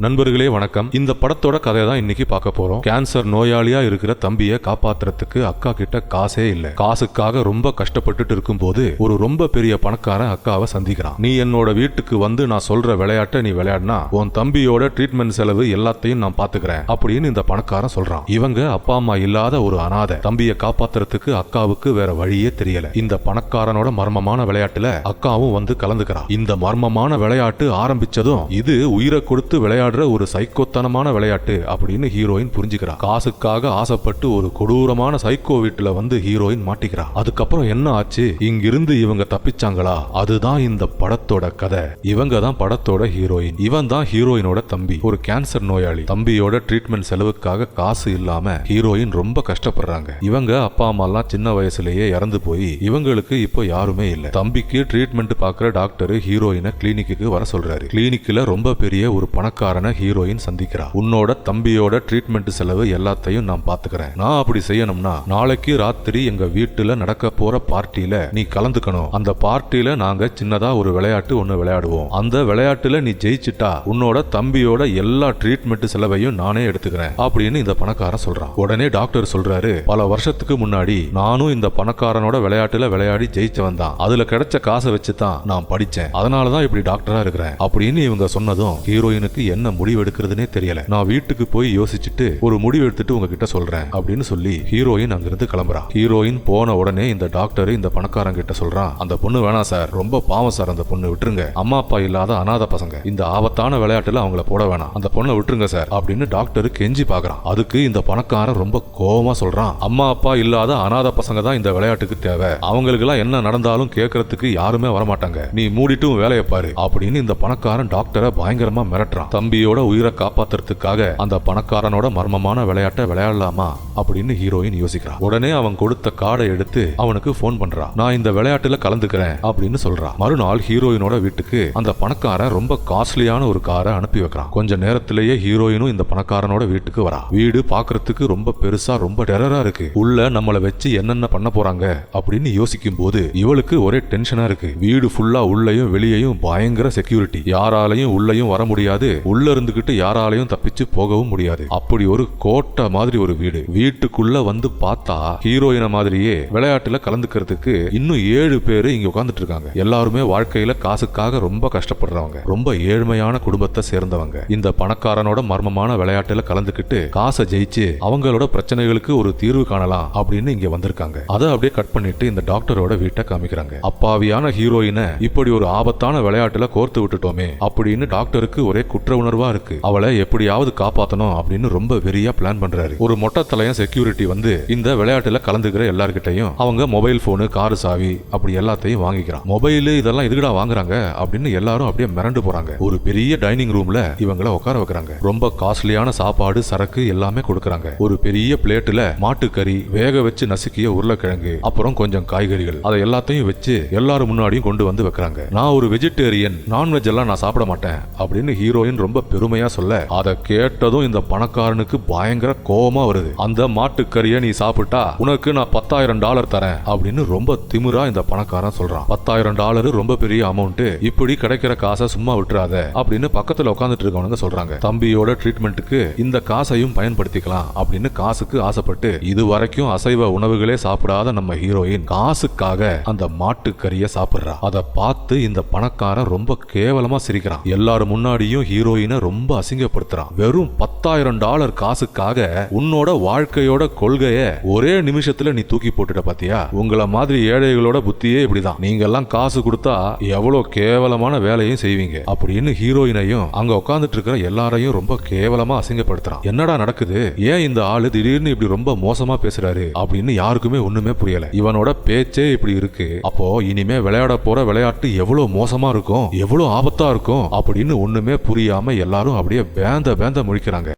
நண்பர்களே வணக்கம். இந்த படத்தோட கதையை தான் இன்னைக்கு பார்க்க போறோம். கேன்சர் நோயாளியா இருக்கிற தம்பியை காப்பாத்துறதுக்கு அக்கா கிட்ட காசே இல்ல. காசுக்காக ரொம்ப கஷ்டப்பட்டுட்டு இருக்கும்போது ஒரு ரொம்ப பெரிய பணக்காரன் அக்காவை சந்திக்கிறான். நீ என்னோட வீட்டுக்கு வந்து நான் சொல்ற விளையாட்டை நீ விளையாடினா உன் தம்பியோட ட்ரீட்மெண்ட் செலவு எல்லாத்தையும் நான் பாத்துக்கிறேன் அப்படின்னு இந்த பணக்காரன் சொல்றான். இவங்க அப்பா அம்மா இல்லாத ஒரு அனாதை. தம்பியை காப்பாத்துறதுக்கு அக்காவுக்கு வேற வழியே தெரியல. இந்த பணக்காரனோட மர்மமான விளையாட்டுல அக்காவும் வந்து கலந்துக்கிறான். இந்த மர்மமான விளையாட்டு ஆரம்பிச்சதும் இது உயிரை கொடுத்து விளையாடுற ஒரு சைக்கோத்தனமான விளையாட்டு அப்படின்னு ஹீரோயின் புரிஞ்சுக்கிறா. காசுக்காக ஆசைப்பட்டு ஒரு கொடூரமான சைக்கோ வீட்டுல வந்து ஹீரோயின் மாட்டிக்கிறா. அதுக்கப்புறம் என்ன ஆச்சு? இங்கிருந்து இவங்க தப்பிச்சாங்களா? அதுதான் இந்த படத்தோட கதை. இவங்க தான் படத்தோட ஹீரோயின். இவன் தான் ஹீரோயினோட தம்பி. ஒரு கேன்சர் நோயாளி. தம்பியோட ட்ரீட்மெண்ட் செலவுக்காக காசு இல்லாம ஹீரோயின் ரொம்ப கஷ்டப்படுறாங்க. இவங்க அப்பா அம்மா எல்லாம் சின்ன வயசுலயே இறந்து போய் இவங்களுக்கு இப்போ யாருமே இல்ல. தம்பிக்கு ட்ரீட்மெண்ட் பாக்குற டாக்டர் ஹீரோயினை கிளினிக்கு வர சொல்றாரு. கிளினிக்ல ரொம்ப பெரிய ஒரு பணக்காரனை ஹீரோயின் சந்திக்கிறா. உன்னோட தம்பியோட ட்ரீட்மெண்ட் செலவு எல்லாத்தையும் நான் பாத்துக்கிறேன். நான் அப்படி செய்யணும்னா நாளைக்கு ராத்திரி எங்க வீட்டுல நடக்க போற பார்ட்டியில நீ கலந்துக்கணும். அந்த பார்ட்டியில நாங்க சின்னதா ஒரு விளையாட்டு ஒண்ணு விளையாடுவோம். அந்த விளையாட்டுல நீ ஜெயிச்சிட்டா உன்னோட தம்பியோட எல்லா ட்ரீட்மெண்ட் செலவையும் நானே எடுத்துக்கிறேன் அப்படின்னு இந்த பணக்காரன் சொல்றான். உடனே டாக்டர் சொல்றாரு பல வருஷத்துக்கு முன்னாடி நானும் இந்த பணக்காரனோட விளையாட்டுல விளையாடி ஜெயிச்சவன் தான் அதுல கிடைச்ச காசை வச்சு தான் நான் படிச்சேன். அதனாலதான் இப்படி டாக்டரா இருக்கிறேன் அப்படின்னு இவங்க சொன்னதும் ஹீரோயினுக்கு என்ன முடிவு எடுக்கிறதுனே தெரியல. நான் வீட்டுக்கு போய் யோசிச்சுட்டு ஒரு முடிவு எடுத்துட்டு உங்ககிட்ட சொல்றேன் அப்படின்னு சொல்லி ஹீரோயின் அங்கிருந்து கிளம்புறா. ஹீரோயின் போன உடனே இந்த டாக்டர் இந்த பணக்காரன் கிட்ட சொல்றான் அந்த பொண்ணு வேணாம் சார் ரொம்ப பாவம் சார் அந்த பொண்ணு விட்டுருங்க. அம்மா அப்பா இல்லாத அனாத பசங்க. இந்த ஆபத்தான விளையாட்டுல அவங்கள போட வேணாம். அந்த பொண்ணை விட்டுருங்க சார் அப்படின்னு டாக்டர் கெஞ்சி பாக்குறான். அதுக்கு இந்த பணக்காரன் ரொம்ப கோவமா சொல்றான் அம்மா அப்பா இல்லாத அனாத பசங்க தான் இந்த விளையாட்டுக்கு தேவை. அவங்களுக்கு எல்லாம் என்ன நடந்தாலும் கேட்கறதுக்கு யாருமே வரமாட்டாங்க. நீ மூடிட்டும் வேலையை பாரு அப்படின்னு இந்த பணக்காரன் டாக்டரை பயங்கரமா மிரட்டுறான். தம்பியோட உயிரை காப்பாத்துறதுக்காக அந்த பணக்காரனோட மர்மமான விளையாட்டை விளையாடலாமா அப்படின்னு ஹீரோயின் யோசிக்கிறான் உடனே அவன் கொடுத்த கார்டை எடுத்து அவனுக்கு போன் பண்றான் நான் இந்த விளையாட்டுல கலந்துக்கிறேன் அப்படின்னு சொல்றான் மறுநாள் ஹீரோயினோட வீட்டுக்கு அந்த பணக்காரன் ரொம்ப காஸ்ட்லியான ஒரு காரை அனுப்பி வைக்கிறான் கொஞ்ச நேரத்திலேயே ஹீரோயினும் இந்த பணக்காரனோட வீட்டுக்கு வரா. வீடு பாக்குறதுக்கு ரொம்ப பெருசா ரொம்ப டெரரா இருக்கு. உள்ள நம்மளை வச்சு என்னென்ன பண்ண போறாங்க? அப்படின்னு யோசிக்கும் போது இவளுக்கு ஒரே டென்ஷனா இருக்கு. வீடு ஃபுல்லா உள்ளயும் வெளியையும் பயங்கர செக்யூரிட்டி யாராலையும் உள்ளயும் வர முடியாது. உள்ள உள்ள இருந்துகிட்டு யாராலையும் தப்பிச்சு போகவும் முடியாது. அப்படி ஒரு கோட்டை மாதிரி ஒரு வீடு. வீட்டுக்குள்ள வந்து பார்த்தா ஹீரோயின மாதிரியே விளையாட்டுல கலந்துக்கிறதுக்கு இன்னும் ஏழு பேர் இங்க உட்கார்ந்துட்டு இருக்காங்க எல்லாருமே வாழ்க்கையில காசுக்காக ரொம்ப கஷ்டப்படுறவங்க. ரொம்ப ஏழ்மையான குடும்பத்தை சேர்ந்தவங்க. இந்த பணக்காரனோட மர்மமான விளையாட்டுல கலந்துக்கிட்டு காசை ஜெயிச்சு அவங்களோட பிரச்சனைகளுக்கு ஒரு தீர்வு காணலாம் அப்படின்னு இங்க வந்திருக்காங்க. அதை அப்படியே கட் பண்ணிட்டு இந்த டாக்டரோட வீட்டை காமிக்கிறாங்க. அப்பாவியான ஹீரோயினை இப்படி ஒரு ஆபத்தான விளையாட்டுல கோர்த்து விட்டுட்டோமே அப்படின்னு டாக்டருக்கு ஒரே குற்ற உணர்வா இருக்கு. அவளை எப்படியாவது காப்பாத்தணும் அப்படின்னு ரொம்ப வெறியா பிளான் பண்றாரு. ஒரு மொட்டை செக்யூரிட்டி வந்து இந்த விளையாட்டுல கலந்துக்கிற எல்லார்கிட்டையும் அவங்க மொபைல் போனு காரு சாவி அப்படி எல்லாத்தையும் வாங்கிக்கிறான். மொபைல் இதெல்லாம் எதுக்குடா வாங்குறாங்க அப்படின்னு எல்லாரும் அப்படியே மிரண்டு போறாங்க. ஒரு பெரிய டைனிங் ரூம்ல இவங்கள உட்கார வைக்கிறாங்க. ரொம்ப காஸ்ட்லியான சாப்பாடு சரக்கு எல்லாமே கொடுக்கறாங்க. ஒரு பெரிய பிளேட்ல மாட்டுக்கறி வேக வச்சு நசுக்கிய உருளைக்கிழங்கு அப்புறம் கொஞ்சம் காய்கறிகள். அதை எல்லாத்தையும் வச்சு எல்லாரும் முன்னாடியும் கொண்டு வந்து வைக்கிறாங்க. நான் ஒரு வெஜிடேரியன் நான்வெஜ் எல்லாம் நான் சாப்பிட மாட்டேன் அப்படின்னு ஹீரோயின் ரொம்ப பெருமையா சொல்ல அதை கேட்டதும் இந்த பணக்காரனுக்கு பயங்கர கோபமா வருது. அந்த மாட்டுக்கறியை நீ சாப்பிட்டா உனக்கு நான் பத்தாயிரம் டாலர் தரேன் அப்படின்னு ரொம்ப திமிரா இந்த பணக்காரன் சொல்றான். பத்தாயிரம் டாலர் ரொம்ப பெரிய அமௌண்ட் இப்படி கிடைக்கிற காசை சும்மா விட்டுறாத அப்படின்னு பக்கத்துல உட்காந்துட்டு இருக்கவனுங்க சொல்றாங்க. தம்பியோட ட்ரீட்மெண்ட்டுக்கு இந்த காசையும் பயன்படுத்திக்கலாம் அப்படின்னு காசுக்கு ஆசைப்பட்டு இது வரைக்கும் அசைவ உணவுகளே சாப்பிடாத நம்ம ஹீரோயின் காசுக்காக அந்த மாட்டுக்கறியை சாப்பிடுறா. அதை பார்த்து இந்த பணக்காரன் ரொம்ப கேவலமா சிரிக்கிறான். எல்லாரும் முன்னாடியும் ஹீரோயின் ரொம்ப அசிங்கப்படுத்துறான். வெறும் பத்தாயிரம் டாலர் காசுக்காக உன்னோட வாழ்க்கையோட கொள்கைய ஒரே நிமிஷத்துல நீ தூக்கி போட்டுட்ட பாத்தியா? உங்கள மாதிரி ஏழைகளோட புத்தியே இப்படிதான். நீங்க எல்லாம் காசு கொடுத்தா எவ்வளவு கேவலமான வேலையும் செய்வீங்க. அப்படின்னு ஹீரோயினையும் அங்க உட்காந்துட்டு இருக்கிற எல்லாரையும் ரொம்ப கேவலமா அசிங்கப்படுத்துறான். என்னடா நடக்குது? ஏன் இந்த ஆளு திடீர்னு இப்படி ரொம்ப மோசமா பேசுறாரு? அப்படின்னு யாருக்குமே ஒண்ணுமே புரியல. இவனோட பேச்சே இப்படி இருக்கு. அப்போ இனிமே விளையாட போற விளையாட்டு எவ்வளவு மோசமா இருக்கும் எவ்வளவு ஆபத்தா இருக்கும் அப்படின்னு ஒண்ணுமே புரியாம எல்லாரும் அப்படியே பேந்த பேந்த முழிக்கிறாங்க.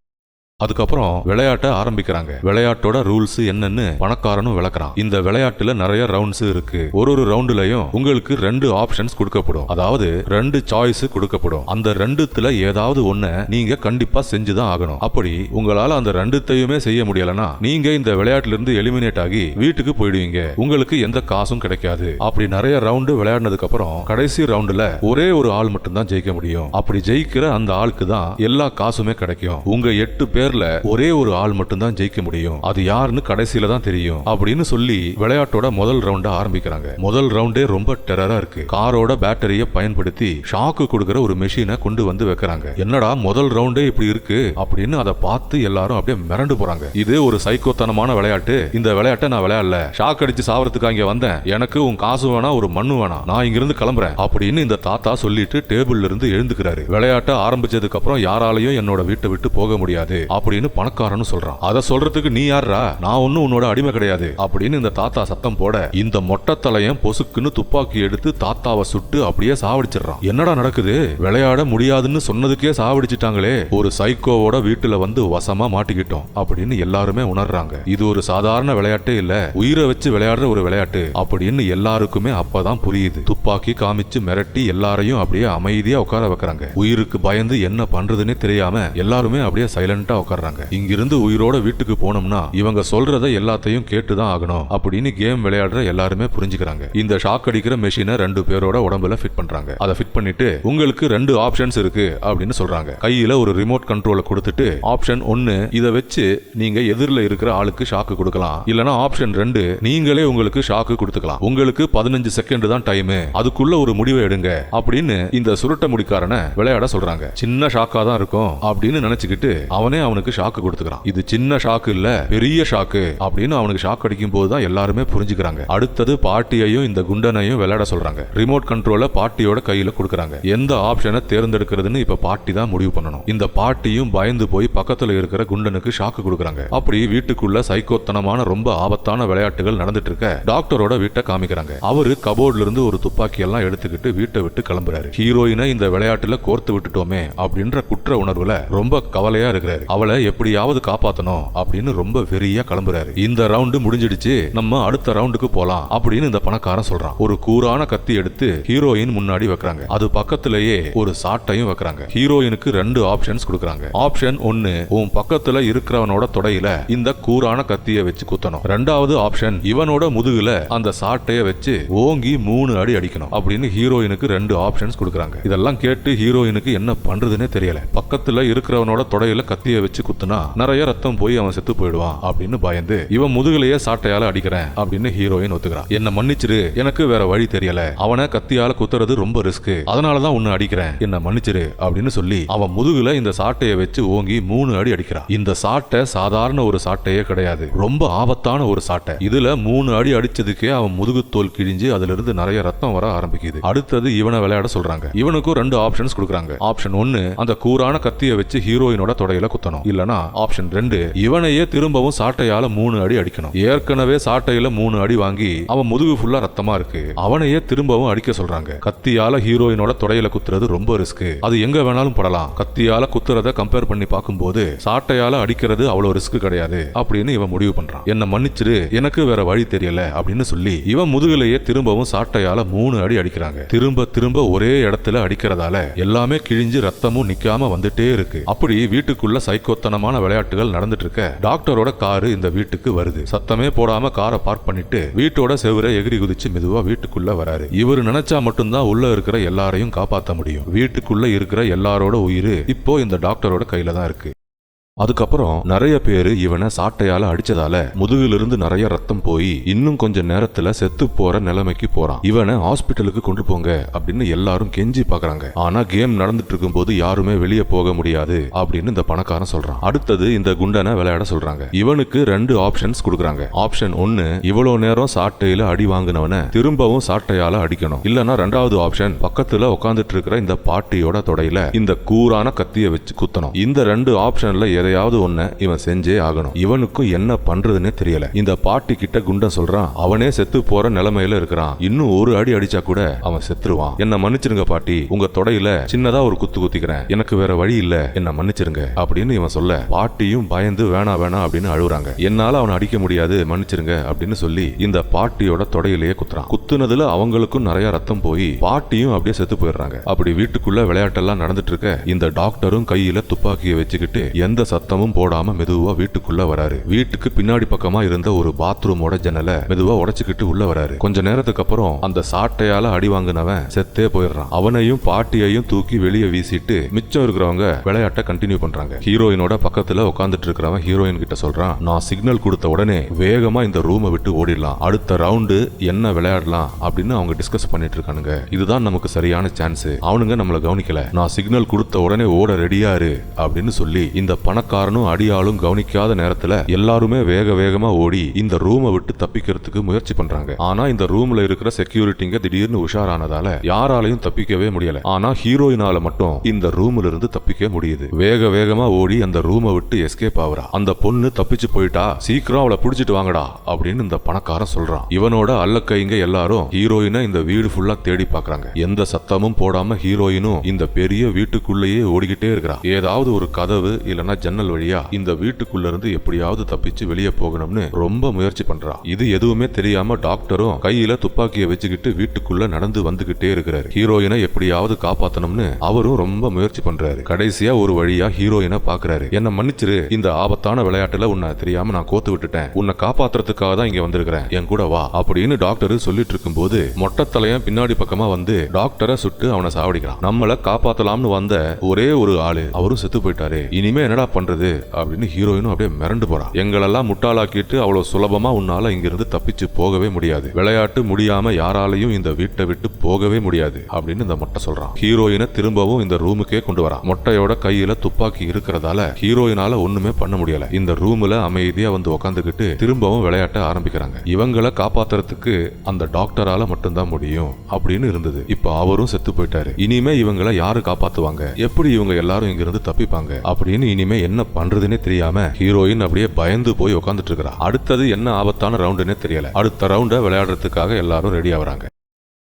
அதுக்கப்புறம் விளையாட்ட ஆரம்பிக்கிறாங்க. விளையாட்டோட ரூல்ஸ் என்னன்னு பணக்காரனும் விளக்குறான். இந்த விளையாட்டுல நிறைய ரவுண்ட்ஸ் இருக்கு. ஒரு ஒரு ரவுண்டுலயும் உங்களுக்கு ரெண்டு ஆப்ஷன்ஸ் கொடுக்கப்படும். அதாவது ரெண்டு சாய்ஸ் கொடுக்கப்படும். அந்த ரெண்டுத்துல ஏதாவது ஒண்ண நீங்க கண்டிப்பா செஞ்சுதான் ஆகணும். அப்படி உங்களால அந்த ரெண்டுத்தையுமே செய்ய முடியலனா நீங்க இந்த விளையாட்டுல இருந்து எலிமினேட் ஆகி வீட்டுக்கு போயிடுவீங்க. உங்களுக்கு எந்த காசும் கிடைக்காது. அப்படி நிறைய ரவுண்டு விளையாடினதுக்கு அப்புறம் கடைசி ரவுண்டுல ஒரே ஒரு ஆள் மட்டும்தான் ஜெயிக்க முடியும். அப்படி ஜெயிக்கிற அந்த ஆளுக்கு தான் எல்லா காசுமே கிடைக்கும். உங்க எட்டு பேர் பேர்ல ஒரே ஒரு ஆள் மட்டும்தான் ஜெயிக்க முடியும். அது யாருன்னு கடைசியில தான் தெரியும். அப்படின்னு சொல்லி விளையாட்டோட முதல் ரவுண்ட ஆரம்பிக்கிறாங்க. முதல் ரவுண்டே ரொம்ப டெரரா இருக்கு. காரோட பேட்டரிய பயன்படுத்தி ஷாக்கு கொடுக்கிற ஒரு மெஷினை கொண்டு வந்து வைக்கிறாங்க. என்னடா முதல் ரவுண்டே இப்படி இருக்கு? அப்படின்னு அதை பார்த்து எல்லாரும் அப்படியே மிரண்டு போறாங்க. இது ஒரு சைக்கோத்தனமான விளையாட்டு. இந்த விளையாட்டை நான் விளையாடல. ஷாக் அடிச்சு சாவறதுக்கு அங்க வந்தேன். எனக்கு உன் காசு வேணா ஒரு மண்ணு வேணாம் நான் இங்கிருந்து கிளம்புறேன். அப்படின்னு இந்த தாத்தா சொல்லிட்டு டேபிள்ல இருந்து எழுந்துக்கிறாரு. விளையாட்டை ஆரம்பிச்சதுக்கு அப்புறம் யாராலையும் என்னோட வீட்டை விட்டு போக முடியாது. அப்படின்னு பணக்காரன்னு சொல்றான். அதை சொல்றதுக்கு நீ யாரா நான் ஒன்னும் உன்னோட அடிமை கிடையாது. அப்படின்னு இந்த தாத்தா சத்தம் போட இந்த மொட்டை தலையன் பொசுக்குன்னு துப்பாக்கி எடுத்து தாத்தாவை சுட்டு அப்படியே சாவடிச்சிடுறான். என்னடா நடக்குது? விளையாட முடியாதுன்னு சொன்னதுக்கே சாவடிச்சிட்டாங்களே. ஒரு சைக்கோவோட வீட்டுல வந்து வசமா மாட்டிக்கிட்டோம் அப்படின்னு எல்லாருமே உணர்றாங்க. இது ஒரு சாதாரண விளையாட்டே இல்ல. உயிரை வச்சு விளையாடுற ஒரு விளையாட்டு அப்படின்னு எல்லாருக்குமே அப்பதான் புரியுது. துப்பாக்கி காமிச்சு மிரட்டி எல்லாரையும் அப்படியே அமைதியா உட்கார வைக்கிறாங்க. உயிருக்கு பயந்து என்ன பண்றதுன்னே தெரியாம எல்லாருமே அப்படியே சைலண்டா உட்கார்றாங்க. இங்கிருந்து உயிரோட வீட்டுக்கு போனோம்னா இவங்க சொல்றத எல்லாத்தையும் கேட்டுதான் ஆகணும் அப்படின்னு கேம் விளையாடுற எல்லாருமே புரிஞ்சுக்கிறாங்க. இந்த ஷாக் அடிக்கிற மெஷினை ரெண்டு பேரோட உடம்புல ஃபிட் பண்றாங்க. அதை ஃபிட் பண்ணிட்டு உங்களுக்கு ரெண்டு ஆப்ஷன்ஸ் இருக்கு அப்படின்னு சொல்றாங்க. கையில ஒரு ரிமோட் கண்ட்ரோலை கொடுத்துட்டு ஆப்ஷன் ஒன்னு இதை வச்சு நீங்க எதிரில் இருக்கிற ஆளுக்கு ஷாக்கு கொடுக்கலாம். இல்லனா ஆப்ஷன் ரெண்டு நீங்களே உங்களுக்கு ஷாக்கு கொடுத்துக்கலாம். உங்களுக்கு பதினஞ்சு செகண்ட் தான் டைம் அதுக்குள்ள ஒரு முடிவை எடுங்க அப்படின்னு இந்த சுருட்ட முடிக்காரனை விளையாட சொல்றாங்க. சின்ன ஷாக்கா தான் இருக்கும் அப்படின்னு நினைச்சுக்கிட்டு அவனே அவனுக்கு ஷாக்கு கொடுத்துக்கிறான். இது சின்ன ஷாக்கு இல்ல பெரிய ஷாக்கு அப்படின்னு அவனுக்கு ஷாக் அடிக்கும் போது தான் எல்லாருமே புரிஞ்சுக்கிறாங்க. அடுத்தது பாட்டியையும் இந்த குண்டனையும் விளையாட சொல்றாங்க. ரிமோட் கண்ட்ரோல பாட்டியோட கையில கொடுக்குறாங்க. எந்த ஆப்ஷனை தேர்ந்தெடுக்கிறதுன்னு இப்ப பாட்டி தான் முடிவு பண்ணணும். இந்த பாட்டியும் பயந்து போய் பக்கத்துல இருக்கிற குண்டனுக்கு ஷாக்கு கொடுக்கறாங்க. அப்படி வீட்டுக்குள்ள சைக்கோத்தனமான ரொம்ப ஆபத்தான விளையாட்டுகள் நடந்துட்டு இருக்க டாக்டரோட வீட்டை காமிக்கிறாங்க. அவரு கபோர்ட்ல இருந்து ஒரு துப்பாக்கி எல்லாம் எடுத்துக்கிட்டு வீட்டை விட்டு கிளம்புறாரு. ஹீரோயினை இந்த விளையாட்டுல கோர்த்து விட்டுட்டோமே அப்படின்ற குற்ற உணர்வுல ரொம்ப கவலையா இருக்கிறாரு. அவளை எப்படியாவது காப்பாத்தணும் அப்படின்னு ரொம்ப வெறியா கிளம்புறாரு. இந்த ரவுண்டு முடிஞ்சிடுச்சு நம்ம அடுத்த ரவுண்டுக்கு போலாம் அப்படின்னு இந்த பணக்காரன் சொல்றான். ஒரு கூரான கத்தி எடுத்து ஹீரோயின் முன்னாடி வைக்கிறாங்க. அது பக்கத்திலேயே ஒரு சாட்டையும் வைக்கிறாங்க. ஹீரோயினுக்கு ரெண்டு ஆப்ஷன்ஸ் கொடுக்குறாங்க. ஆப்ஷன் ஒன்னு உன் பக்கத்துல இருக்கிறவனோட தொடையில இந்த கூரான கத்தியை வச்சு குத்தணும். ரெண்டாவது ஆப்ஷன் இவனோட முதுகுல அந்த சாட்டைய வச்சு ஓங்கி மூணு அடி அடிக்கணும் அப்படின்னு ஹீரோயினுக்கு ரெண்டு ஆப்ஷன்ஸ் கொடுக்குறாங்க. இதெல்லாம் கேட்டு ஹீரோயினுக்கு என்ன பண்றதுன்னே தெரியல. பக்கத்துல இருக்கிறவனோட தொடையில கத்தியை வச்சு குத்துனா நிறைய ரத்தம் போய் அவன் செத்து போயிடுவான் அப்படின்னு பயந்து இவன் முதுகுலையே சாட்டையால அடிக்கிறேன் அப்படின்னு ஹீரோயின் ஒத்துக்கிறான் என்ன மன்னிச்சிரு எனக்கு வேற வழி தெரியல. அவனை கத்தியால குத்துறது ரொம்ப ரிஸ்க் அதனாலதான் உன்னை அடிக்கிறேன். என்ன மன்னிச்சிரு அப்படின்னு சொல்லி அவன் முதுகுல இந்த சாட்டையை வச்சு ஓங்கி மூணு அடி அடிக்கிறான் இந்த சாட்டை சாதாரண ஒரு சாட்டையே கிடையாது. ரொம்ப ஆபத்தான ஒரு சாட்டை. இதுல மூணு அடி அடிச்சதுக்கே அவன் முதுகு தோல் கிழிஞ்சு அதுல இருந்து நிறைய ரத்தம் வர ஆரம்பிக்குது. அடுத்தது இவனை விளையாட சொல்றாங்க. இவனுக்கும் ரெண்டு ஆப்ஷன்ஸ் கொடுக்குறாங்க. ஆப்ஷன் ஒன்னு அந்த கூரான கத்தியை வச்சு ஹீரோயினோட தொடையில குத்தணும். இல்லனா ஆப்ஷன் ரெண்டு இவனையே திரும்பவும் சாட்டையால மூணு அடி அடிக்கணும். ஏற்கனவே சாட்டையில மூணு அடி வாங்கி அவன் முதுகு ஃபுல்லா ரத்தமா இருக்கு. அவனையே திரும்பவும் அடிக்க சொல்றாங்க. கத்தியால ஹீரோயினோட தொடையில குத்துறது ரொம்ப ரிஸ்க் அது எங்க வேணாலும் படலாம். கத்தியால குத்துறத கம்பேர் பண்ணி பார்க்கும்போது சாட்டையால அடிக்கிறது அவ்வளவு ரிஸ்க் கிடையாது அப்படின்னு இவன் முடிவு பண்றான். என்ன மன்னிச்சிரு எனக்கு வேற வழி தெரியல அப்படின்னு சொல்லி இவன் முதுகுலையே திரும்பவும் சாட்டையால மூணு அடி அடிக்கிறாங்க. திரும்ப திரும்ப ஒரே இடத்துல அடிக்கிறதால எல்லாமே கிழிஞ்சு ரத்தமும் நிக்காம வந்துட்டே இருக்கு. அப்படி வீட்டுக்குள்ள சைக்கோத்தனமான விளையாட்டுகள் நடந்துட்டு இருக்க டாக்டரோட காரு இந்த வீட்டுக்கு வருது. சத்தமே போடாம காரை பார்க் பண்ணிட்டு வீட்டோட செவுரை எகிரி குதிச்சு மெதுவா வீட்டுக்குள்ள வராரு. இவர் நினைச்சா மட்டும்தான் உள்ள இருக்கிற எல்லாரையும் காப்பாத்த முடியும். வீட்டுக்குள்ள இருக்கிற எல்லாரோட உயிர் இப்போ இந்த டாக்டரோட கையில தான் இருக்கு. அதுக்கப்புறம் நிறைய பேரு இவனை சாட்டையால அடிச்சதால முதுகிலிருந்து நிறைய ரத்தம் போய் இன்னும் கொஞ்ச நேரத்துல செத்து போற நிலைமைக்கு போறான். இவனை ஹாஸ்பிட்டலுக்கு கொண்டு போங்க அப்படின்னு எல்லாரும் கெஞ்சி பாக்குறாங்க. ஆனா கேம் நடந்துட்டு இருக்கும்போது யாருமே வெளியே போக முடியாது அப்படின்னு இந்த பணக்காரன் சொல்றான். அடுத்தது இந்த குண்டனை விளையாட சொல்றாங்க. இவனுக்கு ரெண்டு ஆப்ஷன்ஸ் கொடுக்குறாங்க. ஆப்ஷன் ஒன்னு இவ்வளவு நேரம் சாட்டையில அடி வாங்கினவனை திரும்பவும் சாட்டையால அடிக்கணும். இல்லனா ரெண்டாவது ஆப்ஷன் பக்கத்துல உட்காந்துட்டு இருக்கிற இந்த பாட்டியோட தொடையில இந்த கூரான கத்திய வச்சு குத்தணும். இந்த ரெண்டு ஆப்ஷன்ல எதை எதையாவது ஒன்ன இவன் செஞ்சே ஆகணும். இவனுக்கும் என்ன பண்றதுன்னே தெரியல. இந்த பாட்டி கிட்ட குண்டன் சொல்றான் அவனே செத்து போற நிலைமையில இருக்கிறான். இன்னும் ஒரு அடி அடிச்சா கூட அவன் செத்துருவான். என்ன மன்னிச்சிருங்க பாட்டி உங்க தொடையில சின்னதா ஒரு குத்து குத்திக்கிறேன். எனக்கு வேற வழி இல்ல என்ன மன்னிச்சிருங்க அப்படின்னு இவன் சொல்ல பாட்டியும் பயந்து வேணா வேணா அப்படின்னு அழுகுறாங்க. என்னால அவனை அடிக்க முடியாது மன்னிச்சிருங்க அப்படின்னு சொல்லி இந்த பாட்டியோட தொடையிலேயே குத்துறான். குத்துனதுல அவங்களுக்கும் நிறைய ரத்தம் போய் பாட்டியும் அப்படியே செத்து போயிடுறாங்க. அப்படி வீட்டுக்குள்ள விளையாட்டெல்லாம் நடந்துட்டு இருக்க இந்த டாக்டரும் கையில துப்பாக்கியை வச்சுக்கிட்டு எந்த சத்தமும் போடாம மெதுவா வீட்டுக்குள்ள வராரு. வீட்டுக்கு பின்னாடி பக்கமா இருந்த ஒரு பாத்ரூமோட ஜன்னலை மெதுவா உடைச்சுக்கிட்டு உள்ள வராரு. கொஞ்ச நேரத்துக்கு அப்புறம் அந்த சாட்டையால அடி வாங்கினவன் செத்தே போயிடுறான். அவனையும் பாட்டியையும் தூக்கி வெளியே வீசிட்டு மிச்சம் இருக்கிறவங்க விளையாட்டை கண்டினியூ பண்றாங்க. ஹீரோயினோட பக்கத்துல உட்காந்துட்டு இருக்கிறவன் ஹீரோயின் கிட்ட சொல்றான் நான் சிக்னல் கொடுத்த உடனே வேகமா இந்த ரூமை விட்டு ஓடிடலாம். அடுத்த ரவுண்டு என்ன விளையாடலாம்? அப்படின்னு அவங்க டிஸ்கஸ் பண்ணிட்டு இருக்கானுங்க. இதுதான் நமக்கு சரியான சான்ஸ் அவனுங்க நம்மள கவனிக்கல. நான் சிக்னல் கொடுத்த உடனே ஓட ரெடியாரு அப்படின்னு சொல்லி இந்த பணத்தை பணக்காரனும் அடியாளும் கவனிக்காத நேரத்துல எல்லாருமே வேக வேகமா ஓடி இந்த ரூமை விட்டு தப்பிக்கிறதுக்கு முயற்சி பண்றாங்க. ஆனா இந்த ரூம்ல இருக்கிற செக்யூரிட்டிங்க திடீர்னு உஷாரானதால யாராலையும் தப்பிக்கவே முடியல. ஆனா ஹீரோயினால மட்டும் இந்த ரூம்ல இருந்து தப்பிக்க முடியுது. வேக வேகமா ஓடி அந்த ரூமை விட்டு எஸ்கேப் ஆகுறா அந்த பொண்ணு தப்பிச்சு போயிட்டா சீக்கிரம் அவளை பிடிச்சிட்டு வாங்கடா அப்படின்னு இந்த பணக்காரன் சொல்றான். இவனோட அல்லக்கைங்க எல்லாரும் ஹீரோயினை இந்த வீடு ஃபுல்லா தேடி பார்க்கறாங்க எந்த சத்தமும் போடாம ஹீரோயினும் இந்த பெரிய வீட்டுக்குள்ளேயே ஓடிக்கிட்டே இருக்கிறா ஏதாவது ஒரு கதவு இல்லைன்னா ஜன்னல் வழியா இந்த வீட்டுக்குள்ள இருந்து எப்படியாவது தப்பிச்சு வெளியே போகணும்னு ரொம்ப முயற்சி பண்றா. இது எதுவுமே தெரியாம டாக்டரும் கையில துப்பாக்கியை வச்சுக்கிட்டு வீட்டுக்குள்ள நடந்து வந்துகிட்டே இருக்கிறாரு. ஹீரோயினை எப்படியாவது காப்பாத்தணும்னு அவரும் ரொம்ப முயற்சி பண்றாரு. கடைசியா ஒரு வழியா ஹீரோயினை பாக்குறாரு. என்ன மன்னிச்சிரு இந்த ஆபத்தான விளையாட்டுல உன்னை தெரியாம நான் கோத்து விட்டுட்டேன். உன்னை காப்பாத்துறதுக்காக தான் இங்க வந்திருக்கிறேன். என் கூட வா அப்படின்னு டாக்டர் சொல்லிட்டு இருக்கும்போது மொட்டத்தலையன் பின்னாடி பக்கமா வந்து டாக்டரை சுட்டு அவனை சாவடிக்கிறான். நம்மள காப்பாத்தலாம்னு வந்த ஒரே ஒரு ஆளு. அவரும் செத்து போயிட்டாரு. இனிமே என்னடா பண்ணுறது அப்படின்னு ஹீரோயினும் அப்படியே மிரண்டு போறான். எங்களெல்லாம் முட்டாளாக்கிட்டு அவ்வளவு சுலபமா உன்னால இங்கிருந்து தப்பிச்சு போகவே முடியாது. விளையாட்டு முடியாம யாராலையும் இந்த வீட்டை விட்டு போகவே முடியாது அப்படின்னு இந்த மொட்டை சொல்றான். ஹீரோயினை திரும்பவும் இந்த ரூமுக்கே கொண்டு வரான். மொட்டையோட கையில துப்பாக்கி இருக்கிறதால ஹீரோயினால ஒண்ணுமே பண்ண முடியல. இந்த ரூம்ல அமைதியா வந்து உக்காந்துக்கிட்டு திரும்பவும் விளையாட்ட ஆரம்பிக்கிறாங்க. இவங்களை காப்பாத்துறதுக்கு அந்த டாக்டரால மட்டும்தான் முடியும் அப்படின்னு இருந்தது. இப்ப அவரும் செத்து போயிட்டாரு. இனிமே இவங்களை யாரு காப்பாத்துவாங்க? எப்படி இவங்க எல்லாரும் இங்கிருந்து தப்பிப்பாங்க? அப்படின்னு இனிமே என்ன பண்றதுன்னே தெரியாம ஹீரோயின் அப்படியே பயந்து போய் உட்காந்துட்டு இருக்கிறான் அடுத்தது என்ன ஆபத்தான ரவுண்டுன்னே தெரியல. அடுத்த ரவுண்டை விளையாடுறதுக்காக எல்லாரும் ரெடி ஆகுறாங்க.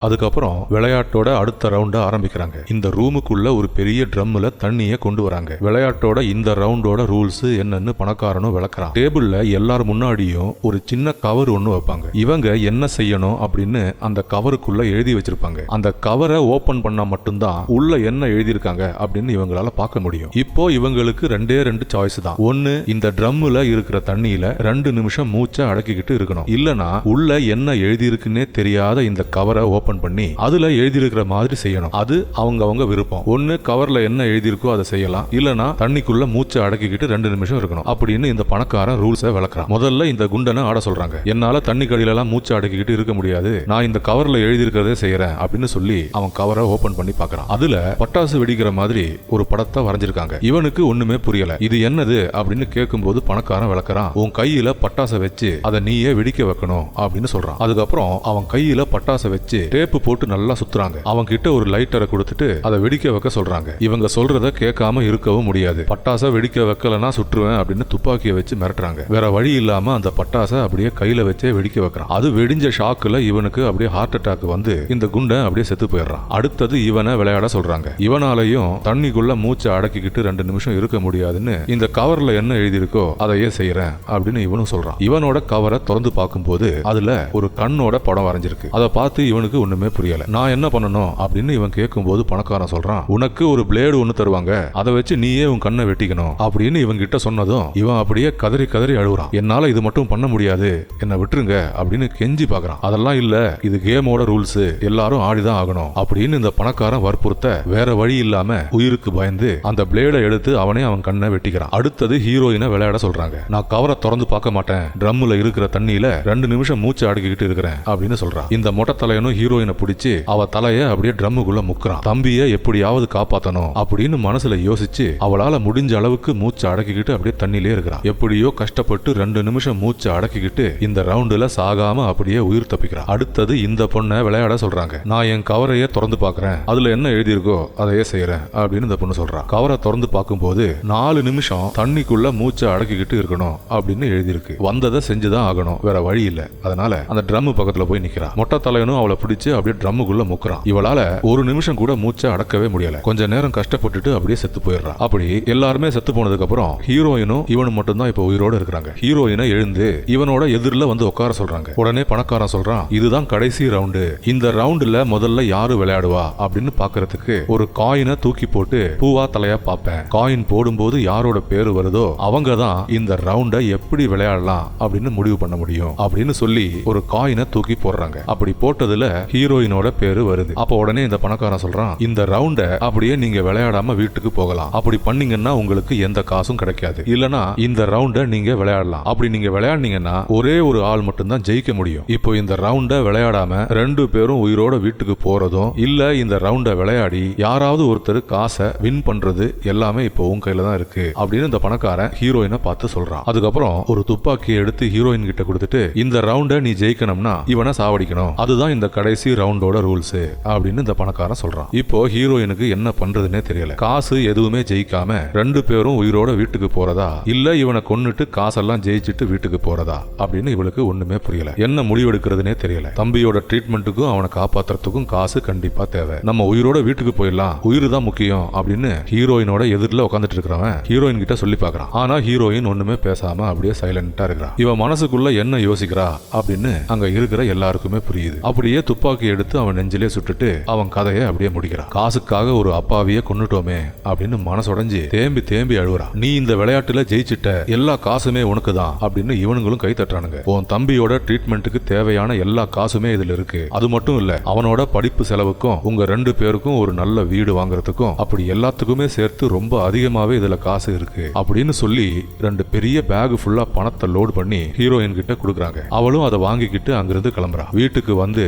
அதுக்கப்புறம் விளையாட்டோட அடுத்த ரவுண்ட ஆரம்பிக்கிறாங்க. இந்த ரூமுக்குள்ள ஒரு பெரிய ட்ரம்ல தண்ணிய கொண்டு வராங்க. விளையாட்டோட இந்த ரவுண்டோட ரூல்ஸ் என்னன்னு பணக்காரனும் விளக்குறான். டேபிள்ல எல்லார் முன்னாடியும் ஒரு சின்ன கவர் ஒண்ணு வைப்பாங்க. இவங்க என்ன செய்யணும் அப்படின்னு அந்த கவருக்குள்ள எழுதி வச்சிருப்பாங்க. அந்த கவரை ஓபன் பண்ணா மட்டும்தான் உள்ள என்ன எழுதியிருக்காங்க அப்படின்னு இவங்களால பார்க்க முடியும். இப்போ இவங்களுக்கு ரெண்டே ரெண்டு சாய்ஸ் தான். ஒன்னு இந்த ட்ரம்ல இருக்கிற தண்ணியில ரெண்டு நிமிஷம் மூச்சை அடக்கிக்கிட்டு இருக்கணும். இல்லனா உள்ள என்ன எழுதியிருக்குன்னே தெரியாத இந்த கவரை ஓபன் பண்ணி அதுல எழுதியிருக்கிற மாதிரி செய்யணும். அது அவங்க அவங்க விருப்பம். ஒன்னு கவர்ல என்ன எழுதியிருக்கோ அதை செய்யலாம். இல்லனா தண்ணிக்குள்ள மூச்சை அடக்கிக்கிட்டு ரெண்டு நிமிஷம் இருக்கணும். அப்படின்னு இந்த பணக்காரன் ரூல்ஸை விளக்குறான். முதல்ல இந்த குண்டனை ஆட சொல்றாங்க. என்னால தண்ணி கடியில எல்லாம் மூச்சை அடக்கிக்கிட்டு இருக்க முடியாது. நான் இந்த கவர்ல எழுதியிருக்கிறதே செய்யறேன் அப்படின்னு சொல்லி அவன் கவரை ஓபன் பண்ணி பார்க்கறான் அதுல பட்டாசு வெடிக்கிற மாதிரி ஒரு படத்தை வரைஞ்சிருக்காங்க. இவனுக்கு ஒண்ணுமே புரியல. இது என்னது அப்படின்னு கேட்கும்போது பணக்காரன் விளக்குறான். உன் கையில பட்டாசை வச்சு அதை நீயே வெடிக்க வைக்கணும் அப்படின்னு சொல்றான். அதுக்கப்புறம் அவன் கையில பட்டாசை வச்சு டேப்பு போட்டு நல்லா சுத்துறாங்க. அவங்க கிட்ட ஒரு லைட்டரை கொடுத்துட்டு அதை வெடிக்க வைக்க சொல்றாங்க. இவங்க சொல்றத கேட்காம இருக்கவும் முடியாது. பட்டாச வெடிக்க வைக்கலன்னா சுற்றுவேன் அப்படின்னு துப்பாக்கியை வச்சு மிரட்டுறாங்க. வேற வழி இல்லாம அந்த பட்டாசை அப்படியே கையில வச்சே வெடிக்க வைக்கிறான். அது வெடிஞ்ச ஷாக்குல இவனுக்கு அப்படியே ஹார்ட் அட்டாக் வந்து இந்த குண்டன் அப்படியே செத்து போயிடுறான். அடுத்தது இவனை விளையாட சொல்றாங்க. இவனாலையும் தண்ணிக்குள்ள மூச்சை அடக்கிக்கிட்டு ரெண்டு நிமிஷம் இருக்க முடியாதுன்னு இந்த கவர்ல என்ன எழுதியிருக்கோ அதையே செய்யறேன் அப்படின்னு இவனும் சொல்றான். இவனோட கவரை திறந்து பார்க்கும்போது அதுல ஒரு கண்ணோட படம் வரைஞ்சிருக்கு. அதை பார்த்து இவனுக்கு ஒண்ணுமே புரியல. நான் என்ன பண்ணணும் அப்படின்னு இவன் கேட்கும்போது பணக்காரன் சொல்றான் உனக்கு ஒரு பிளேடு ஒன்னு தருவாங்க அதை வச்சு நீயே உன் கண்ணை வெட்டிக்கணும். அப்படின்னு இவன் கிட்ட சொன்னதும் இவன் அப்படியே கதறி கதறி அழுகுறான். என்னால இது மட்டும் பண்ண முடியாது என்ன விட்டுருங்க அப்படின்னு கெஞ்சி பாக்குறான். அதெல்லாம் இல்ல இது கேமோட ரூல்ஸ் எல்லாரும் ஆடிதான் ஆகணும் அப்படின்னு இந்த பணக்காரன் வற்புறுத்த வேற வழி இல்லாம உயிருக்கு பயந்து அந்த பிளேடை எடுத்து அவனே அவன் கண்ணை வெட்டிக்கிறான். அடுத்தது ஹீரோயினை விளையாட சொல்றாங்க. நான் கவரை திறந்து பார்க்க மாட்டேன் ட்ரம்ல இருக்கிற தண்ணியில ரெண்டு நிமிஷம் மூச்சு அடக்கிக்கிட்டு இருக்கிறேன் அப்படின்னு சொல்றான். இந்த மொட்டத்தலையனும் ஹீரோ ஹீரோயினை பிடிச்சு அவ தலைய அப்படியே ட்ரம்முக்குள்ள முக்குறான். தம்பிய எப்படியாவது காப்பாத்தணும் அப்படின்னு மனசுல யோசிச்சு அவளால முடிஞ்ச அளவுக்கு மூச்சை அடக்கிக்கிட்டு அப்படியே தண்ணிலே இருக்கிறான். எப்படியோ கஷ்டப்பட்டு ரெண்டு நிமிஷம் மூச்சை அடக்கிக்கிட்டு இந்த ரவுண்டுல சாகாம அப்படியே உயிர் தப்பிக்கிறான். அடுத்தது இந்த பொண்ணை விளையாட சொல்றாங்க. நான் என் கவரையே திறந்து பாக்குறேன். அதுல என்ன எழுதியிருக்கோ அதையே செய்யறேன் அப்படின்னு இந்த பொண்ணு சொல்றான் கவரை திறந்து பார்க்கும்போது நாலு நிமிஷம் தண்ணிக்குள்ள மூச்சை அடக்கிக்கிட்டு இருக்கணும் அப்படின்னு எழுதியிருக்கு. வந்ததை செஞ்சுதான் ஆகணும். வேற வழி இல்ல. அதனால அந்த ட்ரம் பக்கத்துல போய் நிக்கிறா. மொட்டை தலையனும் அவளை பிடிச்சு அப்படியே ட்ரம்முக்குள்ள முக்குறான். இவளால ஒரு நிமிஷம் கூட மூச்சை அடக்கவே முடியல. கொஞ்ச நேரம் கஷ்டப்பட்டுட்டு அப்படியே செத்து போயிடுறான். அப்படி எல்லாருமே செத்து போனதுக்கு அப்புறம் ஹீரோயினும் இவனும் மட்டும்தான் இப்ப உயிரோட இருக்கிறாங்க. ஹீரோயினை எழுந்து இவனோட எதிரில வந்து உட்கார சொல்றாங்க. உடனே பணக்காரன் சொல்றான் இதுதான் கடைசி ரவுண்டு இந்த ரவுண்டுல முதல்ல யாரு விளையாடுவா? அப்படின்னு பாக்குறதுக்கு ஒரு காயினை தூக்கி போட்டு பூவா தலையா பார்ப்பேன். காயின் போடும்போது யாரோட பேரு வருதோ அவங்க தான் இந்த ரவுண்டை எப்படி விளையாடலாம் அப்படின்னு முடிவு பண்ண முடியும் அப்படின்னு சொல்லி ஒரு காயினை தூக்கி போடுறாங்க. அப்படி போட்டதுல ஹீரோயினோட பேரு வருது. அப்ப உடனே இந்த பணக்காரன் சொல்றான் இந்த ரவுண்டை அப்படியே நீங்க விளையாடாம வீட்டுக்கு போகலாம். அப்படி பண்ணீங்கன்னா உங்களுக்கு எந்த காசும் கிடைக்காது. இல்லனா இந்த ரவுண்டை நீங்க விளையாடலாம். அப்படி நீங்க விளையாடினீங்கன்னா ஒரே ஒரு ஆள் மட்டும்தான் ஜெயிக்க முடியும். இப்போ இந்த ரவுண்டை விளையாடாம ரெண்டு பேரும் உயிரோட வீட்டுக்கு போறதும் இல்ல இந்த ரவுண்டை விளையாடி யாராவது ஒருத்தர் காசை வின் பண்றது எல்லாமே இப்போ உன் கையில தான் இருக்கு அப்படின்னு இந்த பணக்காரன் ஹீரோயினை பார்த்து சொல்றான். அதுக்கப்புறம் ஒரு துப்பாக்கியை எடுத்து ஹீரோயின் கிட்ட கொடுத்துட்டு இந்த ரவுண்டை நீ ஜெயிக்கணும்னா இவனை சாவடிக்கணும். அதுதான் இந்த கடைசி ரவுண்டோட ரூல்ஸ் அப்படின்னு இந்த பணக்காரன் சொல்றான். இப்போ ஹீரோயினுக்கு என்ன பண்றதுன்னே தெரியல. காசு எதுவுமே ஜெயிக்காம ரெண்டு பேரும் உயிரோட வீட்டுக்கு போறதா? இல்ல இவனை கொன்னுட்டு காசெல்லாம் ஜெயிச்சுட்டு வீட்டுக்கு போறதா? அப்படின்னு இவளுக்கு ஒண்ணுமே புரியல. என்ன முடிவெடுக்கிறதுனே தெரியல. தம்பியோட ட்ரீட்மெண்ட்டுக்கும் அவனை காப்பாத்துறதுக்கும் காசு கண்டிப்பா தேவை. நம்ம உயிரோட வீட்டுக்கு போயிடலாம். உயிர் தான் முக்கியம் அப்படின்னு ஹீரோயினோட எதிரில் உட்காந்துட்டு இருக்கிறவன் ஹீரோயின் கிட்ட சொல்லி பாக்குறான் ஆனா ஹீரோயின் ஒண்ணுமே பேசாம அப்படியே சைலண்டா இருக்கிறான். இவன் மனசுக்குள்ள என்ன யோசிக்கிறா அப்படின்னு அங்க இருக்கிற எல்லாருக்குமே புரியுது. அப்படியே துப்பாக்கி எடுத்து அவன் நெஞ்சிலே சுட்டுட்டு அவன் கதையை அப்படியே முடிக்கிறான். காசுக்காக ஒரு அப்பாவிய கொண்டுட்டோமே அப்படின்னு மனசுடைஞ்சு தேம்பி தேம்பி அழுகுறான். நீ இந்த விளையாட்டுல ஜெயிச்சிட்ட எல்லா காசுமே உனக்கு தான் அப்படின்னு இவனுங்களும் கை தட்டுறானுங்க. உன் தம்பியோட ட்ரீட்மெண்ட்டுக்கு தேவையான எல்லா காசுமே இதுல இருக்கு. அது மட்டும் இல்ல அவனோட படிப்பு செலவுக்கும் உங்க ரெண்டு பேருக்கும் ஒரு நல்ல வீடு வாங்குறதுக்கும் அப்படி எல்லாத்துக்குமே சேர்த்து ரொம்ப அதிகமாவே இதுல காசு இருக்கு அப்படின்னு சொல்லி ரெண்டு பெரிய பேக் ஃபுல்லா பணத்தை லோட் பண்ணி ஹீரோயின் கிட்ட கொடுக்குறாங்க. அவளும் அதை வாங்கிக்கிட்டு அங்கிருந்து கிளம்புறா வீட்டுக்கு வந்து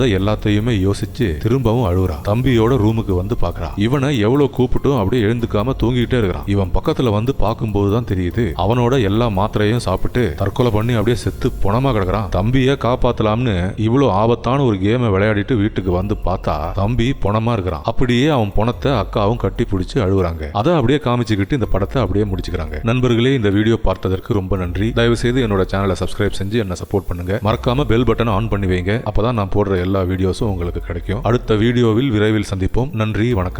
நடந்ததை எல்லாத்தையுமே யோசிச்சு திரும்பவும் அழுகுறா. தம்பியோட ரூமுக்கு வந்து பாக்குறா இவனை எவ்வளவு கூப்பிட்டும் அப்படியே எழுந்துக்காம தூங்கிட்டே இருக்கிறான். இவன் பக்கத்துல வந்து பார்க்கும்போது தான் தெரியுது அவனோட எல்லா மாத்திரையும் சாப்பிட்டு தற்கொலை பண்ணி அப்படியே செத்து பொணமா கிடக்குறான். தம்பியை காப்பாத்தலாம்னு இவ்வளவு ஆபத்தான ஒரு கேமை விளையாடிட்டு வீட்டுக்கு வந்து பார்த்தா தம்பி பொணமா இருக்கிறான். அப்படியே அவன் பொணத்தை அக்காவும் கட்டி பிடிச்சு அழுகுறாங்க. அதை அப்படியே காமிச்சுக்கிட்டு இந்த படத்தை அப்படியே முடிச்சுக்கிறாங்க. நண்பர்களே இந்த வீடியோ பார்த்ததற்கு ரொம்ப நன்றி. தயவு செய்து என்னோட சேனலை சப்ஸ்கிரைப் செஞ்சு என்ன சப்போர்ட் பண்ணுங்க. மறக்காம பெல் பட்டனை ஆன் பண்ணி வைங்க. அப்பதான் நான் போடுற எல்லா வீடியோஸும் உங்களுக்கு கிடைக்கும். அடுத்த வீடியோவில் விரைவில் சந்திப்போம். நன்றி வணக்கம்.